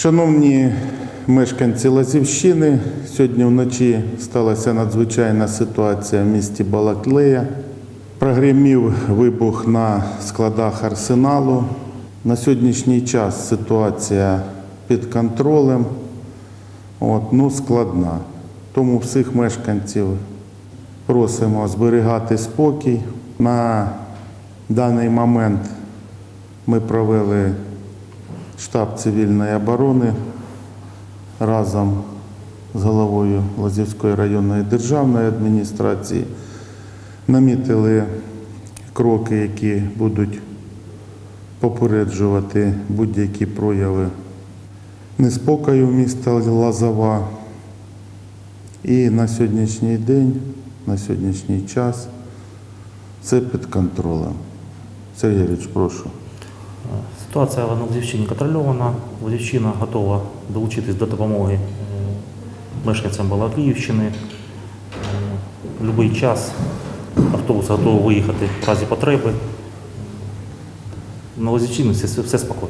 Шановні мешканці Лазівщини, сьогодні вночі сталася надзвичайна ситуація в місті Балаклея. Прогремів вибух на складах арсеналу. На сьогоднішній час ситуація під контролем, От, ну, складна. Тому всіх мешканців просимо зберігати спокій. На даний момент ми провели штаб цивільної оборони разом з головою Лазівської районної державної адміністрації. Намітили кроки, які будуть попереджувати будь-які прояви неспокою міста Лазова. І на сьогоднішній день, на сьогоднішній час це під контролем. Сергій прошу. Ситуація на Лазівщині контрольована. Лазівщина готова долучитись до допомоги мешканцям Балакліївщини. Е, будь-який час автобус готовий виїхати в разі потреби. На Лазівщині все, все спокійно.